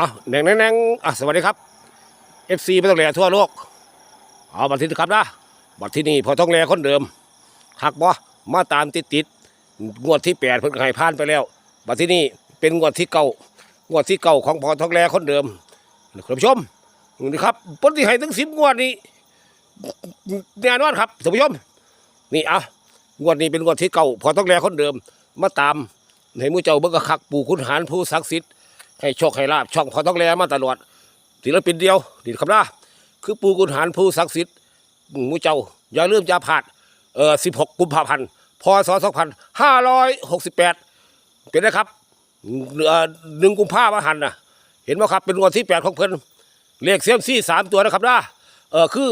อะแหน่งแหน่งอะสวัสดีครับเอฟซีไม่ต้องแลทั่วโลกเอาบัตรที่ครับนะบัตรที่นี่พอต้องแลคนเดิมหักบ่มาตามติดติดงวดที่แปดเพิ่งให้ผ่านไปแล้ว บัตรที่นี่เป็นงวดที่เก้างวดที่เก้าของพอต้องแลคนเดิมคุณผู้ชมนี่ครับปฏิให้ถึงสิบงวดนี้แน่นอนครับท่านผู้ชมนี่อะงวดนี้เป็นงวดที่เก้าพอต้องแลคนเดิม มาตามให้หมูเจ้าเบิ่งกระคักปู่คุณหารผู้ศักดิ์สิทธิ์ ให้โชคให้ลาบช่องพอต้องแลมาตลอดศิลปินเดียวนี่ครับนะคือปูกุณหารผู้ศักดิ์สิทธิ์มูเจ้า อย่าลืมจะผ่านเอ่อ16 กุมภาพันธ์พศ2568 เป็นนะครับเอ่อหนึ่งกุมภาพันธ์นะเห็นไหมครับเป็นวันที่ 8 ของเพิ่นเลขเสียมซี่สามตัวนะครับนะเออคือ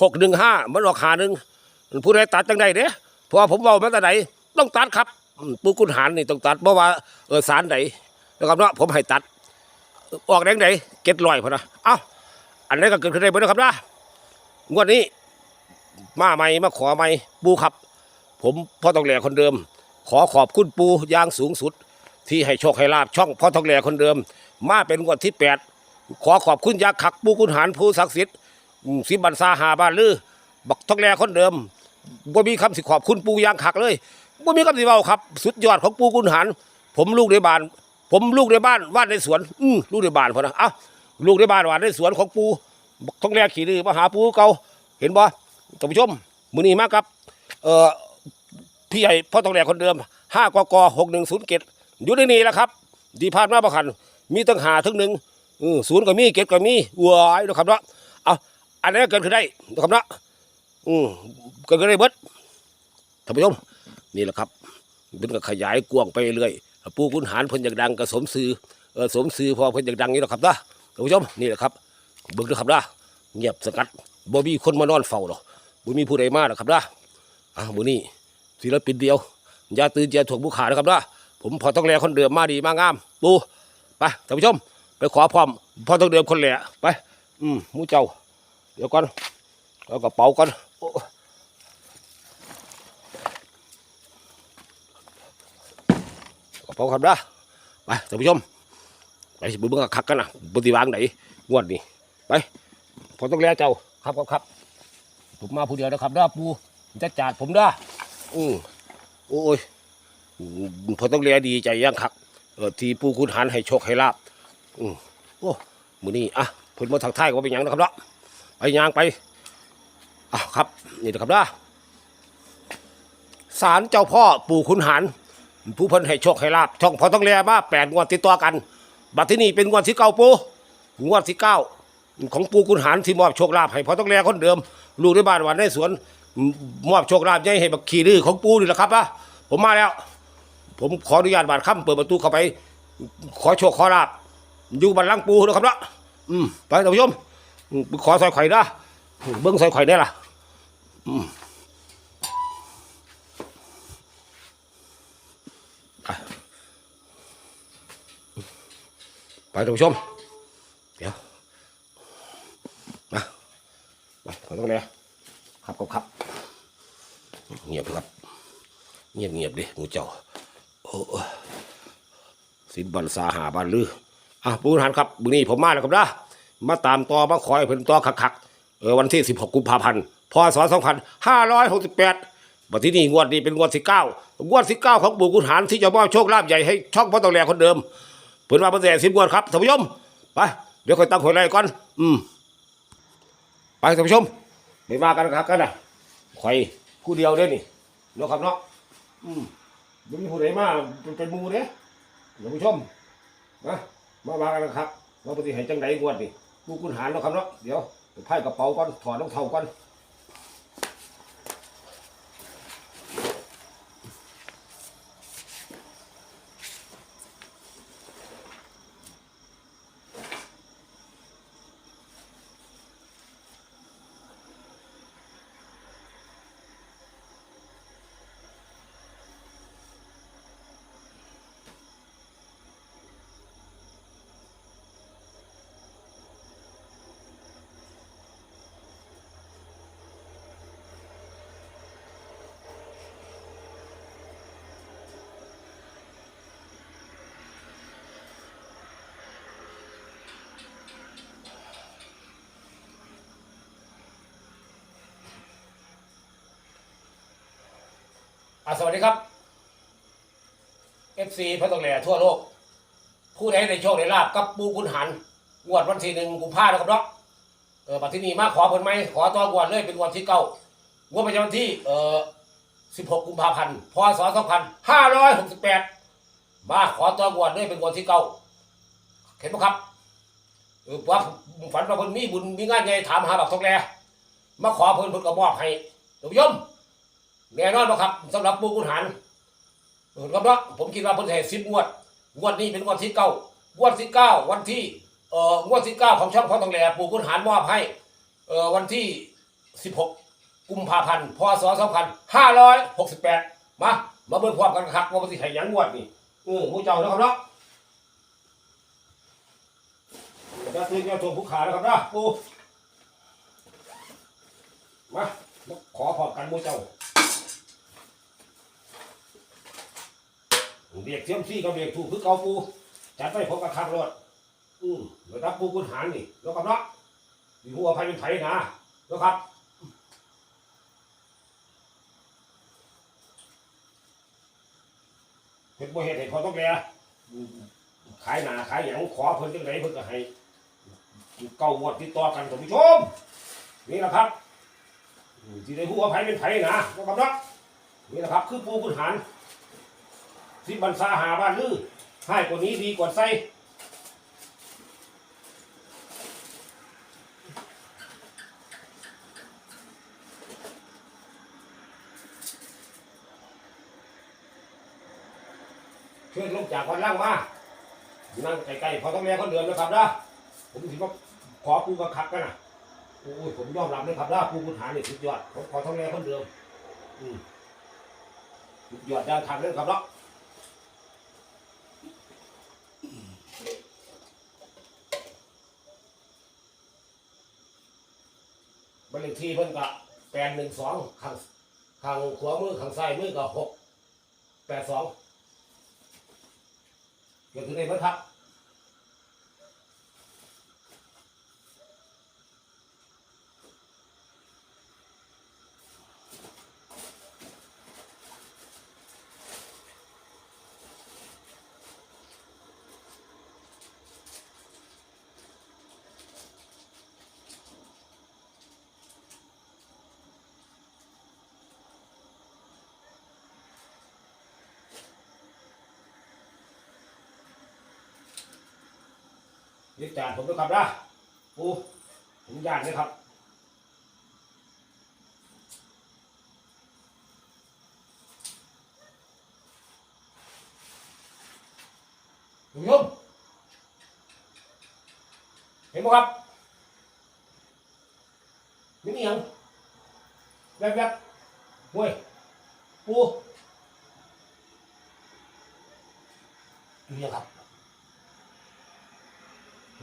615 มันออกหาหนึ่งผู้ใดตัดจังใดเด้เพราะว่าผมเบามาแต่ไหนต้องตัดครับปูกุณหารนี่ต้องตัดเพราะว่าเออสารไหน นะครับเนาะผมให้ตัด ออกแดงไหนเก็ดลอยพอนะเอ้าอันนี้ก็เกิดขึ้นได้เบ่นะครับนะงวดนี้ มาใหม่มาขอใหม่ปูครับ ผมพ่อทองแหล่คนเดิม ขอขอบคุณปูอย่างสูงสุด ที่ให้โชคให้ลาบช่องพ่อทองแหล่คนเดิม มาเป็นงวดที่แปดขอขอบคุณยาขักปูคุณหารผู้ศักดิ์สิทธิ์สิบันซาหาบาลือบักทองแหล่คนเดิมบ่มีคำสิขอบคุณปูอยางขักเลยบ่มีคำสิเว้าครับ สุดยอดของปูคุณหารผมลูกในบ้าน ผมลูกในบ้านวาดในสวน อือลูกในบ้านพอนะเอ้าลูกในบ้านวาดในสวนของปูบักทองแหล่ขี่ดื้อมาหาปูเก่าเห็นบ่ท่านผู้ชมมือนี้มากครับ เอ่อพี่ใหญ่พ่อทองแหลกคนเดิมห้ากกหกหนึ่งศูนย์เกตอยู่ในนี้แหละครับ ดีพานมาประคัน มีตั้งหาทั้งหนึ่งศูนย์ก็มีเกตก็มีวัวไอ้นะครับเนาะเอาอันนี้เกิดขึ้นได้นะครับเนาะอืมเกิดขึ้นได้เบิดท่านผู้ชมนี่แหละครับเป็นก็ขยายกว้างไปเรื่อย ปูคุณหารเพิ่นอยากดังก็สมซื้อเออสมซื้อพอเพิ่นอยากดังนี่แหละครับนะท่านผู้ชมนี่แหละครับเบิ่งนะครับนะเงียบสงัดบ่มีคนมานอนเฝ้าหรอกบ่มีผู้ใดมาหรอกครับนะอ่ามื้อนี้ศิลปินเดียวอย่าตื่นอย่าถ่วงผู้ขานะครับนะผมพอต้องแลคนเดิมมาดีมางาม ปูไปท่านผู้ชม ไปขอพร้อมพอต้องเดิมคนแหละไป อืมมูเจ้า เดี๋ยวก่อนเอากระเป๋าก่อน โอ้กระเป๋าครับนะไปท่านผู้ชม ไปสิเบิ่งคักกันนะปฏิวางไหนงวดนี้ไปพอต้องแลเจ้าครับครับครับผมมาผู้เดียวนะครับนะปูจะจัดผมนะอืมโอ้ยอืมต้องเรียดีใจยังครับเออที่ผู้คุณหันให้โชคให้ลาบอืมโอ้มือนี้อะเพิ่นมาทักทายก็ว่าเป็นหยังนะครับเนาะไปยางไปอะครับนี่นะครับนะศาลเจ้าพ่อปู่คุณหัน ผู้เพิ่นให้โชคให้ลาบช่องพอต้องเรียมาแปดงวดติดต่อกัน บัดที่นี่เป็นงวดที่เก้าปูงวดที่เก้าของปูคุณหันที่มอบโชคลาภให้พอต้องเรียคนเดิม ลูกในบ้านวันในสวน มอบโชคลาภใหญ่ให้บักขี่ดื้อของปูนี่แหละครับนะผมมาแล้ว ผมขออนุญาตบาดค่ำเปิดประตูเข้าไป ขอโชคขอลาบอยู่บันลังก์ปูนะครับนะอืมไปท่านผู้ชมขอซอยไข่นะเบิ้งซอยไข่ได้ล่ะ อืม ไปท่านผู้ชม เดี๋ยว มาไปขอต้องเลยครับครับครับ เงียบครับ เงียบเงียบดิหมูเจ้าโอ้โอ้สินบันสาหาบันลืออะปูนหันครับบุนี้ผมมาแล้วครับนะมาตามต่อมาคอยเพิ่นต่อคักๆเออวันที่ 16 กุมภาพันธ์พศ2568บัดที่นี่งวดนี้เป็นงวดที่9งวดที่9ของปู่กุณหารที่จะมอบโชคลาภใหญ่ให้ช่องพ่อตองแหลคนเดิม เพิ่นว่าเพิ่นแสนสิบงวดครับท่านผู้ชมไปเดี๋ยวค่อยตั้งหัวไรก่อน อืมไปท่านผู้ชมไม่ว่ากันครับกันนะข่อยผู้เดียวเด้นี่เนาะครับเนาะอืมบ่มีผู้ใดมาเป็นเป็นหมู่เด้ท่านผู้ชมนะมาว่ากันะครับว่าปฏิให้จังไดงวดนี่ผู้คุณหารเนาะครับเนาะเดี๋ยวไปไพ่กระเป๋าก่อนถอดรองเท้าก่อน อะสวัสดีครับ FC พระตองแหล่ทั่วโลก ผู้ใดในโชคในลาบกับปูกุนหันงวดวันที่หนึ่งกุมภาพันธ์นะครับเนาะเออบัที่นี่มาขอเพิ่นไหมขอตัวงวดเลยเป็นงวดที่เก้างวดประจำวันที่เอ่อ16 กุมภาพันธ์พศ2568 มาขอตัวงวดเลยเป็นงวดที่เก้าเห็นไหมครับเออว่าฝันว่าเพิ่นมีบุญมีงานใหญ่ถามหาบักทองแหลมาขอเพิ่นเพิ่นก็มอบให้ท่านผู้ชม แน่นอนนะครับสำหรับปูกุนหันเออครับเนาะผมคิดว่าเพิ่นให้สิบงวด งวดนี้เป็นงวดที่เก้างวดที่เก้าวันที่เอ่องวดที่เก้าของช่องพ่อตองแหลปูกุนหันมอบให้เอ่อวันที่สิบหกกุมภาพันธ์พศสองพันห้าร้อยหกสิบแปดมามาเบิ่งพร้อมกันครับว่ามันสิให้หยังงวดนี่เออหมูเจ้านะครับเนาะจะซื้อเจ้าตัวผู้ขาแล้วครับเนาะปูมามาขอพร้อมกันหมูเจ้า เรียกเทียมซี่กับเรียกถูกคือเกาปูจัดไปพบกับข้างรถอืมแล้วครับปูกุนหารนี่แล้วกับเนาะมีหัวภัยเป็นไผนะแล้วครับเห็นบ่เห็นเห็นพอต้องแกอืมขายหนาขายหยังขอเพิ่นจังไดเพิ่นก็ให้เก้างวดติดต่อกันท่านผู้ชมนี่แหละครับที่ได้หัวภัยเป็นไผนะแล้วกับเนาะนี่แหละครับ คือปูกุนหาร สิบันซาหาบ้านลือให้กว่านี้ดีกว่าไส้เชิญลงจากวันล่างมา นั่งไกลๆพอต้องแม่คนเดิมนะครับนะผมถือว่าขอปูกระคักกันนะโอ้ยผมยอมรับเลยครับนะปูกุณหาเนี่ยสุดยอดผมขอต้องแม่คนเดิม อืมสุดยอดด้านทางเลยครับเนาะ เลขที่เพิ่นก็แปดหนึ่งสองข้างข้างขวามือข้างซ้ายมือก็หกแปดสองเกิดขึ้นในเพิ่นครับ ยึดจานผมด้วยครับนะปูผมย่านเลยครับคุณผู้ชมเห็นไหมครับนี่มีหยังแบบแบบๆห้ยปูนี่ครับ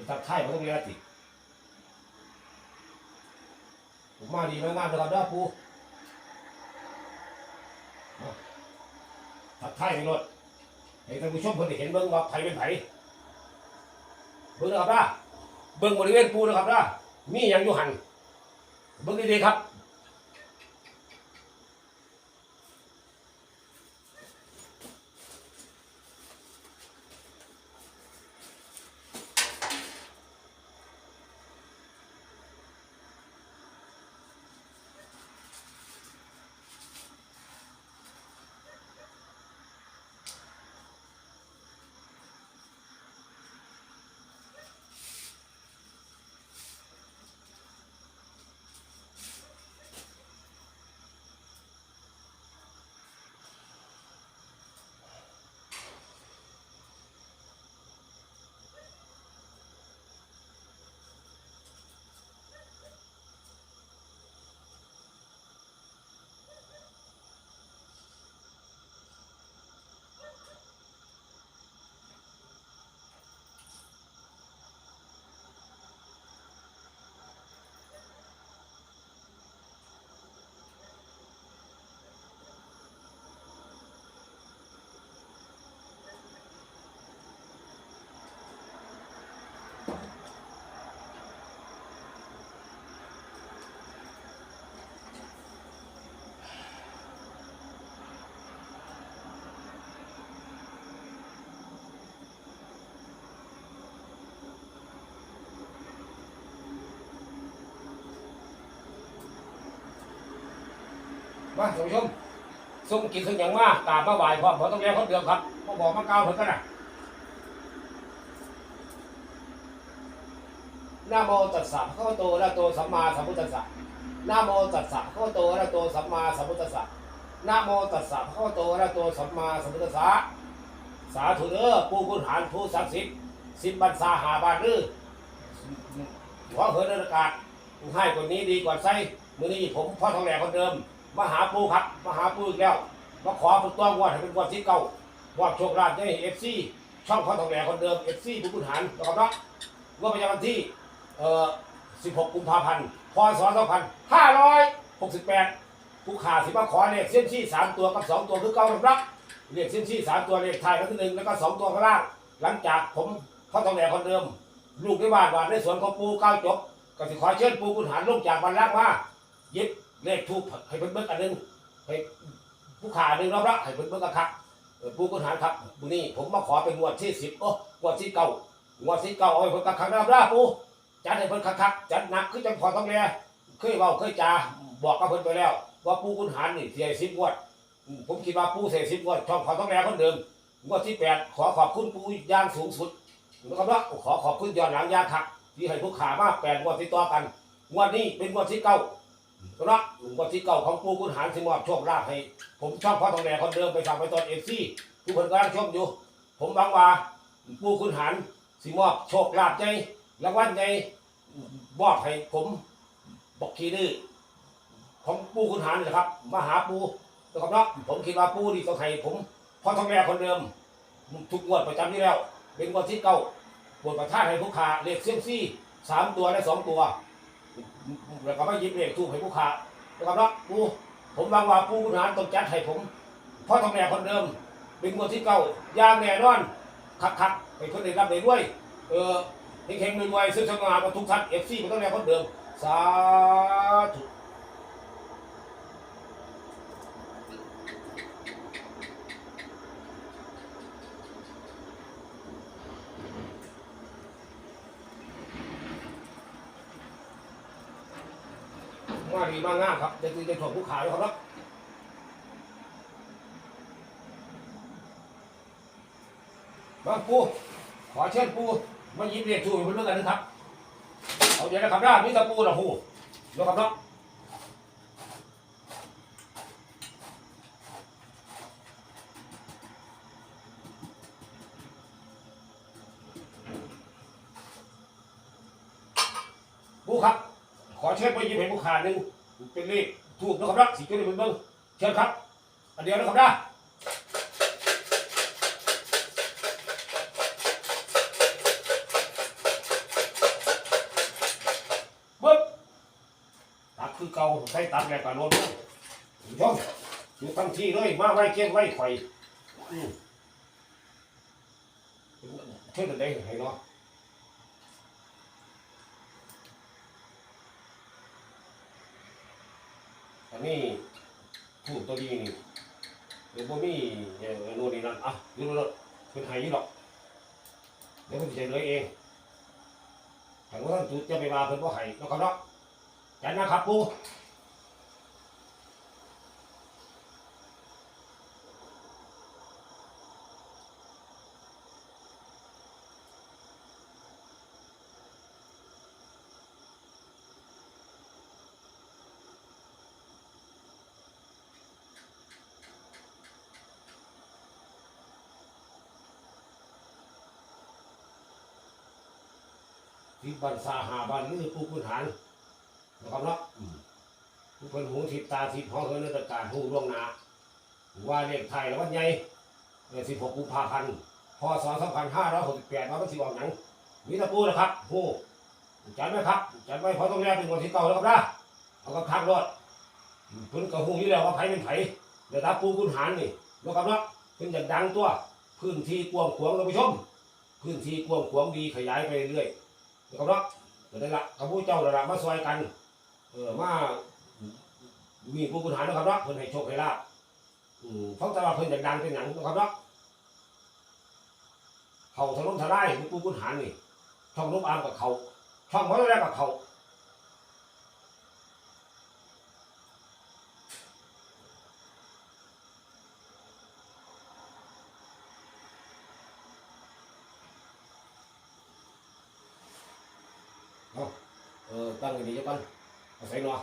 ทักทายมาตรงนี้สิผมมาดีมากๆเลยครับด้าปูมาทักทายไปรถให้ท่านผู้ชมเพิ่นได้เห็นเบิ่งว่าไผเป็นไผเบิ่งนะครับด้าเบิ่งบริเวณปูนะครับด้ามีอย่างอยู่หันเบิ่งดีๆครับ มาท่านผู้ชมส่งกินส่งอย่างมาตามมาบ่ายพร้อมพอต้องแก้คนเดิมครับมาบอกมาเกล่าวเพิ่นกันนะนะโมตัสสะพระคะวโตระโตสัมมาสัมพุทธัสสะนะโมตัสสะพระคะวโตระโตสัมมาสัมพุทธัสสะนะโมตัสสะพระคะวโตระโตสัมมาสัมพุทธัสสะสาธุเด้อปู่คุณหารผู้ศักดิ์สิทธิ์สิบบรรษาหาบานรือหัวเหินอากาศให้กว่านี้ดีกว่าไส้มือนี้ผมพ่อทองแหลคนเดิม มาหาปูครับมาหาปูอีกแล้ว มาขอเป็นตัวงวดให้เป็นงวดที่เก่าวอดโชคลาภให้เอฟซีช่องพ่อทองแหลคนเดิมเอฟซีผู้คุณหารนะครับเนาะงวดประจำวันที่เอ่อ16 กุมภาพันธ์พศ2568ผู้ขาสิมาขอเลขเส้นชี่สามตัวกับสองตัวคือเก่านะครับเลขเส้นชี่สามตัวเลขท้ายก็คือหนึ่งแล้วก็สองตัวข้างล่าง หลังจากผมพ่อทองแหลคนเดิม ลูกในบ้านวาดในสวนของปูเก้าจบก็สิขอเชิญปู่คุณหารลงจากบันลัก์มาหยิบ เลขทูปให้เพิ่นเบิ่งอันหนึงให้ผู้ขาหนึ่งรอบละให้เพิ่นเบิ่งกันครับเออปู่คุณหารครับมื้อนี้ผมมาขอเป็นงวดที่สิบโอ้งวดที่เก้างวดที่เก้าเอาให้เพิ่นกันครั้งรับนะปูจัดให้เพิ่นคักๆจัดหนักคือจังพอต้องแลเคยเว้าเคยจาบอกกับเพิ่นไปแล้ว ว่าปูคุณหารนี่สิให้สิบงวด ผมคิดว่าปู่สิให้สิบงวดช่องพอต้องแลคนเดิมงวดที่แปดขอขอบคุณปูย่างสูงสุดนะครับว่าขอขอบคุณยอดหลังยาขักที่ให้ผู้ขามาแปดงวดติดต่อกันงวดนี้เป็นงวดที่เก้า นะครับงวดที่เก้าของปูคุณหารสิมอบโชคลาภให้ ผมชอบพ่อทองแดงคนเดิมไปฝากไปตอนเอฟซีทุกคนกำลังชมอยู่ ผมหวังว่าปูคุณหารสิมอบโชคลาภใจรางวัลใจมอบให้ผมบอกคีดื้อของปูคุณหารนะครับมาหาปูนะครับเนาะผมคิดว่าปูนี่ต้องให้ผมพ่อทองแดงคนเดิม ทุกงวดประจำนี้แล้ว เป็นงวดที่เก้าบทประทาให้ผู้ค้าเลขเซียมซี่สามตัวและสองตัว แล้วก็ไม่ยิบเลขทูกให้ผู้ขานะครับเนาะปูผมวางว่าปูนานต้องจัดให้ผมพ่อทองแม่คนเดิม เป็นงวดที่เก้าย่างแน่นอนคักคักๆให้คนได้รับได้ด้วย เออเฮงเฮงรวยๆซื้อชง่าประทุกท่านเอฟซีมันต้องแน่คนเดิม สาธุ มาดีมากงามครับจะคือจะถ่วงผู้ขายครับครับมาปูขอเชิญปูมายิบเรียกชูเพื่อนกันนะครับเอาเดี๋ยวนะครับด้ามีตะปูนะหูนะครับเนาะปูครับ ขอเชิญไปยิบให้ผู้ขาหนึ่ง เป็นเลขถูกนะครับนะสีจุดนี้เป็นเบิ้งเชิญครับ อันเดียวนะครับนะปึ๊บตักคือเก่าใช้ตักแล้วก็โน้ตลงผู้ชมอยู่ทั้งที่เลยมาไว้เกี้ยงไว้ไข่เชิญกันได้ให้เนาะ อันนี้ ถูกตัวดีนี่เดี๋ยวบ่มีอย่างโน่นนี่นั่นอะอยูโน่นเป็นไทยยี่หรอกเดี๋ยวผมจะเลยเองถ้าว่าท่านจุดจะไปมาเพิ่นบ่ให้แล้วก็เนาะจันนะครับปู ที่บันซาหาบันนี่คือปูคุณหารนะครับเนาะผู้คนหูทิพตาทิพห้องเฮือนตการหูล่วงหนาว่าเลขไทยแล้ววันใหญ่เดือน16กุมภาพันธ์พศ2568ว่ามันสิออกหนังมีตะปูนะครับหูจัดไว้ครับจัดไว้เพราะต้องแรกเป็นวันที่เก่าแล้วครับนะเอากับทักรถเพิ่นก็หูอยู่แล้วว่าไผเป็นไผเดี๋ยวตาปูคุณหารนี่นะครับเนาะเพิ่นอยากดังตัว พื้นที่กว้างขวางท่านผู้ชม พื้นที่กว้างขวางดีขยายไปเรื่อย ๆนะครับเนาะเดี๋ยวละกับผู้เจ้าระดับมาซอยกันเออมามีผู้บริหารนะครับเนาะเพิ่นให้โชคให้ลาบอืมฟังแต่ว่าเพิ่นอยากดังๆเป็นหนังนะครับเนาะเขาถล่มทลายผู้บริหารนี่ช่องลูกอามกับเขาช่องเขาแรกกับเขา เอา เออตั้งดีๆจังก่อนเอาใส่หนอ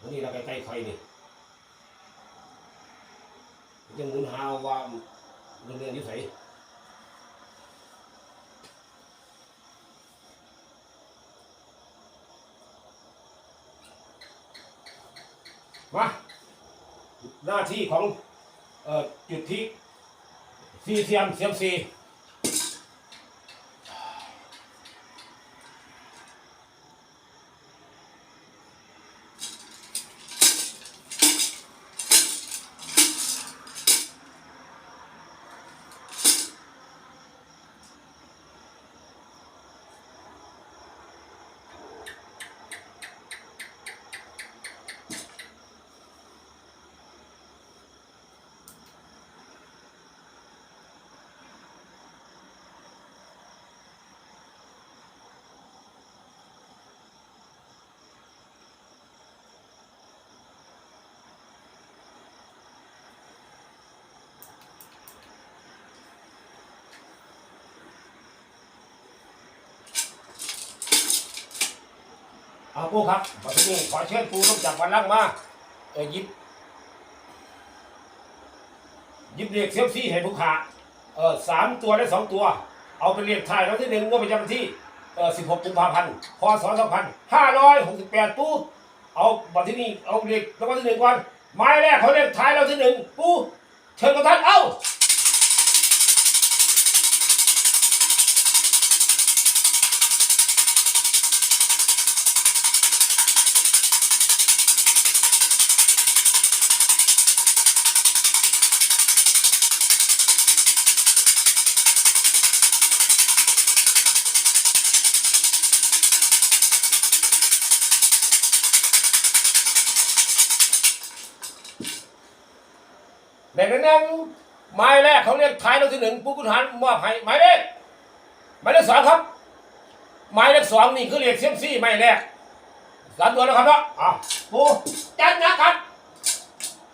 วันนี้เราไปใกล้ๆไข่นี่จะหมุนหาว่าเรื่องเรื่งใส่มาหน้าที่ของอจุดที่ซีเซียมเซียมซี เอาปูครับมาที่นี่ขอเชิญปูลงจากวันล่างมาเออหยิบหยิบเรียกเซลฟี่ให้ผู้ขาเออสามตัวและสองตัว เอาไปเรียกถ่ายแล้วที่หนึ่งก็ประจำวันที่เออสิบหกกุมภาพันธ์พศสองพันห้าร้อยหกสิบแปดปูเอาบัตรที่นี่เอาเรียกรางวัลที่หนึ่งก่อนไม้แรกเขาเรียกถ่ายเราที่หนึ่งปูเชิญกับท่านเอ้า แบ่งกันนั่งไม้แรกเขาเรียกท้ายเราที่หนึ่งผู้คุณหารมอบให้หมายเลขหมายเลขสองครับหมายเลขสองนี่คือเรียกเซียมซี่ไม้แรกสามตัวนะครับเนาะอะปูจันนะครับ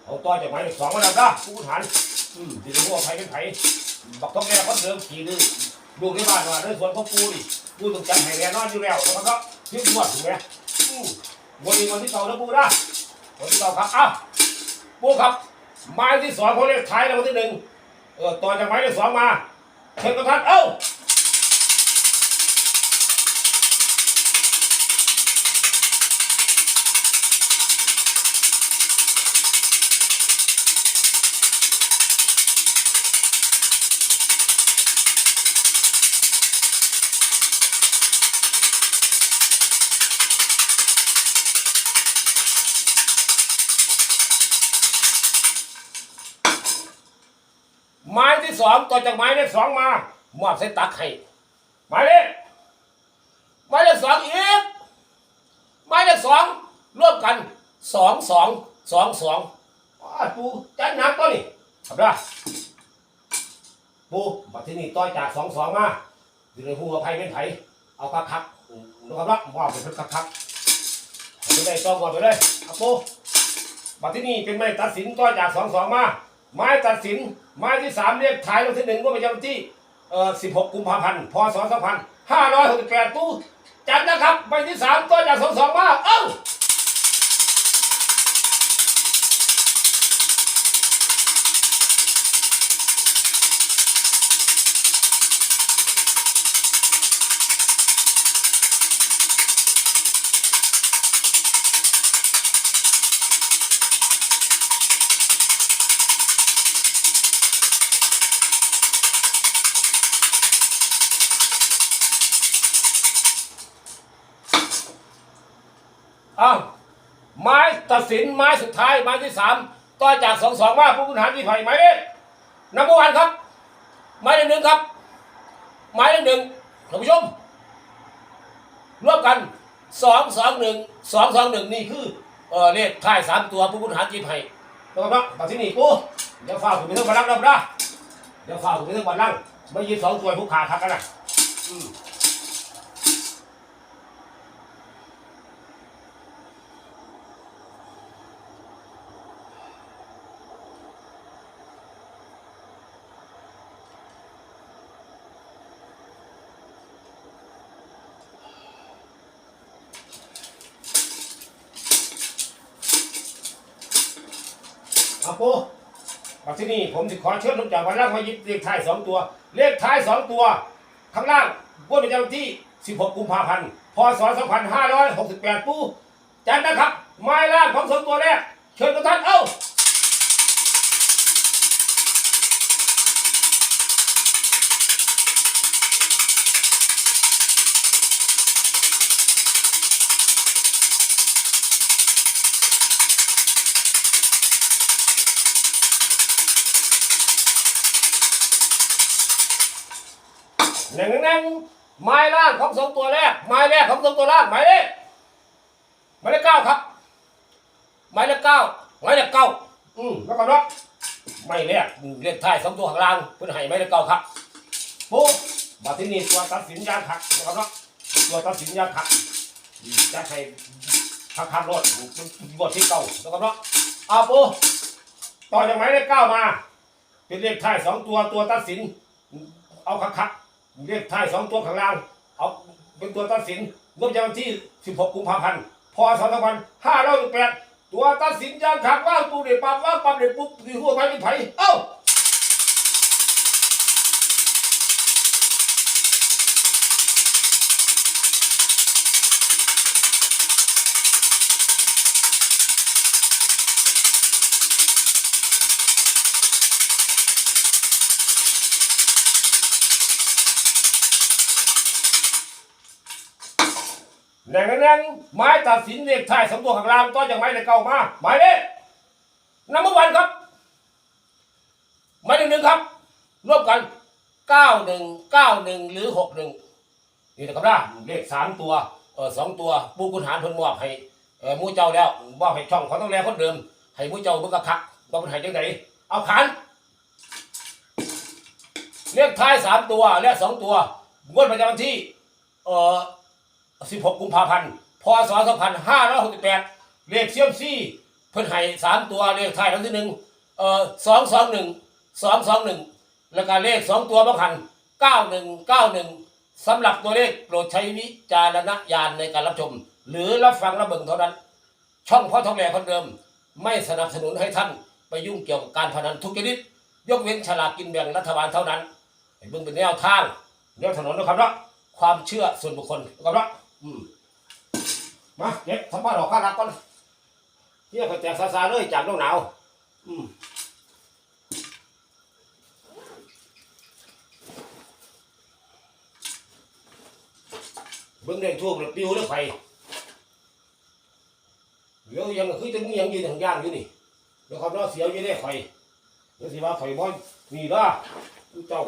เอาต่อจากหมายเลขสองมาแล้วนะผู้คุณหารอืมที่รู้ว่าใครเป็นใครบักต้องแก่คนเดิมขี่ดื้อดูที่บ้านว่าในสวนของปูนี่ปูต้องจัดให้แน่นอนอยู่แล้วนะครับเนาะที่ตรวจถูกไหมอืมวันนี้วันที่เก่าแล้วปูนะวันที่เก่าครับอ้าวปูครับ ไม้ที่สองเขาเรียกท้ายรางวัลที่หนึ่งเออต่อจากไม้ที่สองมาเชิญกับท่านเอ้า สองต่อจากไม้เลขสองมามอบใส่ตักให้หมายเลขหมายเลขสองอีกหมายเลขสองร่วมกันสองสองสองสองปูจัดหนักตัวนี่ครับนะปูบัดที่นี่ต่อยจากสองสองมาอยู่ในหัวไพ่เป็นไถเอาคักคักนะครับนะมอบเป็นคักคักๆให้ได้ต้องก่อนไปเลยครับปูบัดที่นี่เป็นไม้ตัดสินต่อยจากสองสองมา ไม้ตัดสิน ไม้ที่สามเรียกถ่ายรางวันที่หนึ่งว่าประจำวันที่เอ่อสิบหกกุมภาพันธ์พศสองพันห้าร้อยหกสิบแปดตู้จัดนะครับใบที่สามต้นจากสองสองมาเอ้า สินไม้สุดท้ายไม้ที่สามต้นจากสองสองมาผู้บริหารที่ไผ่หมายเลขนับวันครับหมายเลขหนึ่งครับหมายเลขหนึ่งท่านผู้ชมร่วมกันสองสองหนึ่งสองสองหนึ่งนี่คือเออเลขท้ายสามตัวผู้บริหารที่ไผ่นะครับเนาะตันนี่กูเดี๋ยวฟ้าถึงไปทั้งวันลังนะนะเดี๋ยวฟ้าถึงไปทั้งวันลังไม่ยืนสองตัวผู้ขาคักกันนะอืม ที่นี่ผมจะขอเชิญลุงจากวันล่างมายิบเลขท้ายสองตัว เลขท้ายสองตัว ข้างล่างงวดประจำวันที่ 16 กุมภาพันธ์ พศ 2568 ปูจันนะครับไม้ล่างของสองตัวแรกเชิญทุกท่านเอ้า หนึ่งหนึ่งไม้ล่างของสองตัวแรกไม้แรกของสองตัวล่างหมายเลขหมายเลขเก้าครับหมายเลขเก้าหมายเลขเก้าอืมแล้วก็รับไม่แรกเลขท้ายสองตัวข้างล่างเพื่อให้หมายเลขเก้าครับปุ๊บมาที่นี่ตัวตัดสินยางขักนะครับเนาะตัวตัดสินยางขักจะให้ขักขับรถบทที่เก้านะครับเนาะเอาปุ๊บต่อจากหมายเลขเก้ามา เป็นเลขท้ายสองตัวตัวตัดสิน เอาขักขัก เลขท้ายสองตัวข้างล่าง เอาเป็นตัวตัดสินงวดปรวันที่ 16 กุมภาพันธ์พศ2568ตัวตัดสินยางขากว่างตูเด็ดปั๊บว่างปั๊บเด็ดปุ๊บทีหัวไปเป็นไผเอ้า แหน่งแหน่งไม้ตัดสินเลขท้ายสองตัวข้างล่างต่อจากไม้เลขเก้ามาหมายเลขนัมเบอร์วันครับหมายเลขหนึ่งครับร่วมกันเก้าหนึ่งเก้าหนึ่งหรือหกหนึ่งนี่นะครับนะเลขสามตัวเออสองตัวปูกุญหารเพิ่นมอบให้เออมูเจ้าแล้วมอบให้ช่องเขาต้องแลคนเดิม ให้มูเจ้าเบิ่งกระคักว่ามันให้จังไดเอาขานเลขท้ายสามตัวและสองตัวงวดประจำวันที่เอ่อ 16 กุมภาพันธ์ พศ 2568 เลขเซียมซี่เพิ่นให้สามตัวเลขท้ายทั้งที่หนึ่งเอ่อ221 221 แล้วก็เลขสองตัวบางคัน9191สำหรับตัวเลขโปรดใช้วิจารณญาณในการรับชม หรือรับฟังรับเบิ่งเท่านั้น ช่องพ่อทองแหล่คนเดิม ไม่สนับสนุนให้ท่านไปยุ่งเกี่ยวกับการพนันทุกชนิด ยกเว้นฉลากกินแบ่งรัฐบาลเท่านั้นให้เบิ่งเป็นแนวทางแนวถนนนะครับเนาะความเชื่อส่วนบุคคลนะครับเนาะ อืมมาเก็บทำบ้านออกข้ารักก่อนเฮียก็แจกซาซาเลยจากน้องหนาวอืมเบิ่งเด้งทั่วปิวแล้วไฟเดี๋ยวยังคือจะมียังยืนทางย่างอยู่นี่เดี๋ยวเขาเนาเสียวอยู่ได้ไฟเดี๋ยวสิว่าไฟบ่นี่ละเจ้า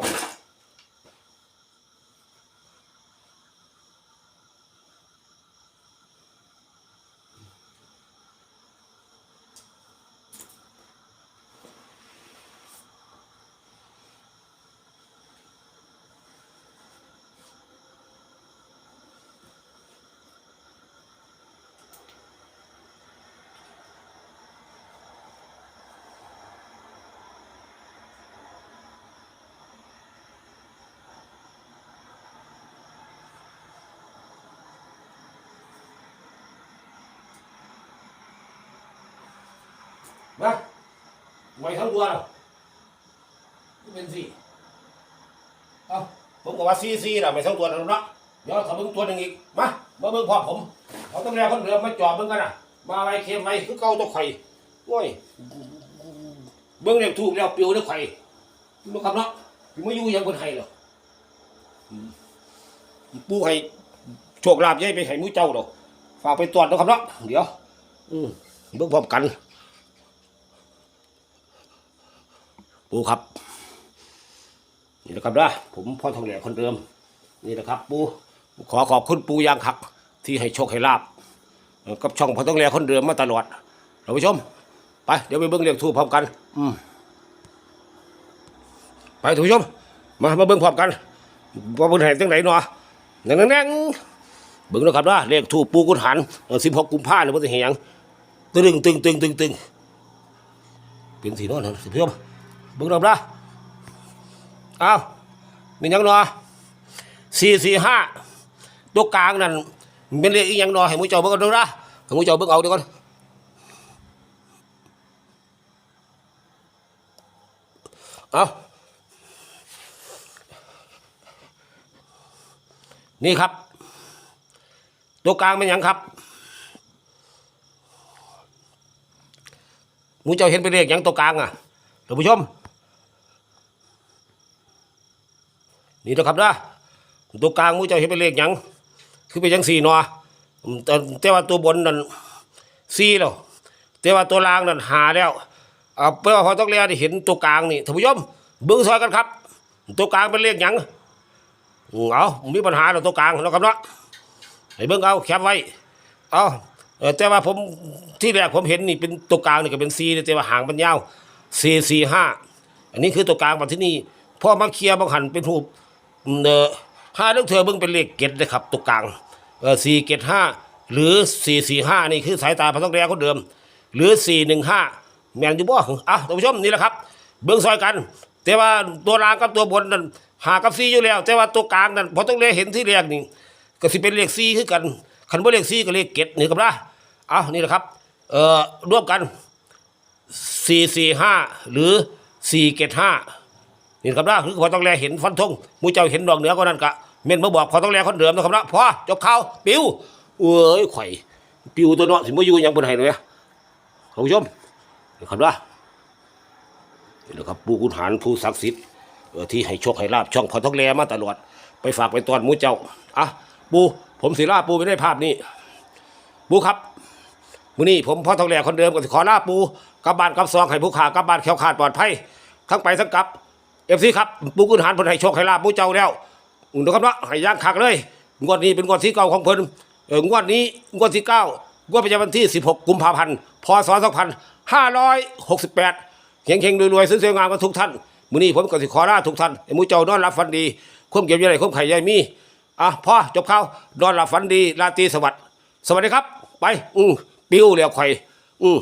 ไว้ทั้งตัวเนเป็นสี่เอาผมก็ว่าซีซีนะไม่ทั้งตัวนะเนาะเดี๋ยวถ้าเบิ่งตัวหนึ่งอีกมามาเบิ่งพร้อผมเขาต้องแลคนเรือมาจอดเบิ่งกันนะมาไว้เค็มไว้คือเก่าตัวไข่โอ้ยเบิ่งเรียกถูกแล้วเปิวแล้วไข่ลูกคำเนาะไม่อยู่ยังคนไทยหรอกปูให้โชคลาภใหญ่ไปให้มูเจ้าดอกฝากไปตรวจนะครับเนาะเดี๋ยวอืมเบิ่งพร้อมกัน ปูครับ นี่นะครับนะผมพ่อทองแหล่คนเดิม นี่นะครับ ปูขอขอบคุณปูยางขัก ที่ให้โชคให้ลาบกับช่องพ่อทองแหล่คนเดิมมาตลอดท่านผู้ชม ไปเดี๋ยวไปเบิ้งเรียกทูปพร้อมกัน อืมไปท่านผู้ชม มามาเบิ้งพร้อมกันว่าเบิ้งแห่งจังไหนเนาะแน่งแน่งเบิ้งนะครับนะเรียกทูปปูกุนหันสิบหกกุมภาพันธ์ว่าจะเห็นหยังตึงตึงตึงตึงตึงเป็นสีน้นนะท่านผู้ชม บิ่งรอบละอ้าวมีหยังนอสี่สี่ห้าตัวกลางนั่นเป็นเลขอีหยังนอให้มูเจ้าเบิ่งกันดูนะให้มูเจ้าเบิ่งเอาเดี๋ยวก่อนเอานี่ครับ ตัวกลางเป็นยังครับมูเจ้าเห็นเป็นเลขหยังตัวกลางอะท่านผู้ชม นี่นะครับนะตัวกลางมูเจ้าเห็นเป็นเลขหยังคือเป็นยังสี่หนอแต่แต่ว่าตัวบนนั่นสี่แล้วแต่ว่าตัวล่างนั่นหาแล้วเอาเพื่อพอต้องเรียนเห็นตัวกลางนี่ท่านผู้ชมเบิ้งซอยกันครับ ตัวกลางเป็นเลขหยังอืมเอามีปัญหาแล้วตัวกลางเนาะครับเนาะให้เบิ้งเอาแคปไว้เอาเอแต่ว่าผมที่แรกผมเห็นนี่เป็นตัวกลางนี่ก็เป็นซีแต่ว่าหางมันยาวสี่สี่ห้าอันนี้คือตัวกลางมาที่นี่พ่อมาเคลียร์บางหันเป็นรูป เออห้าเรื่องเธอเบิ้งเป็นเลขเกตนะครับตัวกลางเออสี่เกตห้าหรือสี่สี่ห้านี่คือสายตาพระต้องเรียนคนเดิม หรือ415แมนอยู่บ่อะท่านผู้ชมนี่แหละครับ เบื้องซอยกัน แต่ว่าตัวรางกับตัวบนนั่นหากับซีอยู่แล้ว แต่ว่าตัวกลางนั่นพอต้องเลเห็นที่แรกนี่ก็สิเป็นเลขซีคือกันคันบ่เลขซีก็เลขเก็ดนี่ครับนะเอานี่แหละครับเอ่อร่วมกัน445หรือ475 นี่ครับนะคือพอต้องแลเห็นฟันธงมูเจ้าเห็นดอกเหนือก็นั่นกะเม่นมาบอกพอต้องแลคนเดิมนะครับนะพอจบข่าวปิวเอ้ยไข่ปิวตัวเนาะสิบ่อยู่ยังบนให้เลยท่านผู้ชมนี่ครับว่านี่แหละครับผู้คุณหารผู้ศักดิ์สิทธิ์ที่ให้โชคให้ลาบช่องพอท้องแลมาตลอดไปฝากไปตอนมูเจ้าอะปูผมศิลาปูไปได้ภาพนี้ปูครับมื้อนี้ผมพ่อทองแหล่คนเดิมก็ขอลาปูกลับบ้านกลับซองให้ผู้ขากับบ้านแคล้วคลาดปลอดภัยทั้งไปทั้งกลับ เอฟซีครับปูคุณหารเพิ่นให้โชคให้ลาบหมูเจ้าแล้วอุ่นนะครับว่าให้ย่างคักเลยงวดนี้เป็นงวดที่เก่าของเพิ่นเอองวดนี้งวดที่เก้างวดประจำวันที่ 16 กุมภาพันธ์พศ2568เฮงๆรวยๆสวยๆงามกันทุกท่านมื้อนี้ผมก็สิขอลาทุกท่านให้หมูเจ้านอนหลับฝันดีความเก็บยังไงความไข่ยายมีอะพ่อจบข่าวนอนหลับฝันดีราตรีสวัสดิ์สวัสดีครับ ไป อือปิ้วแล้วไข่อือ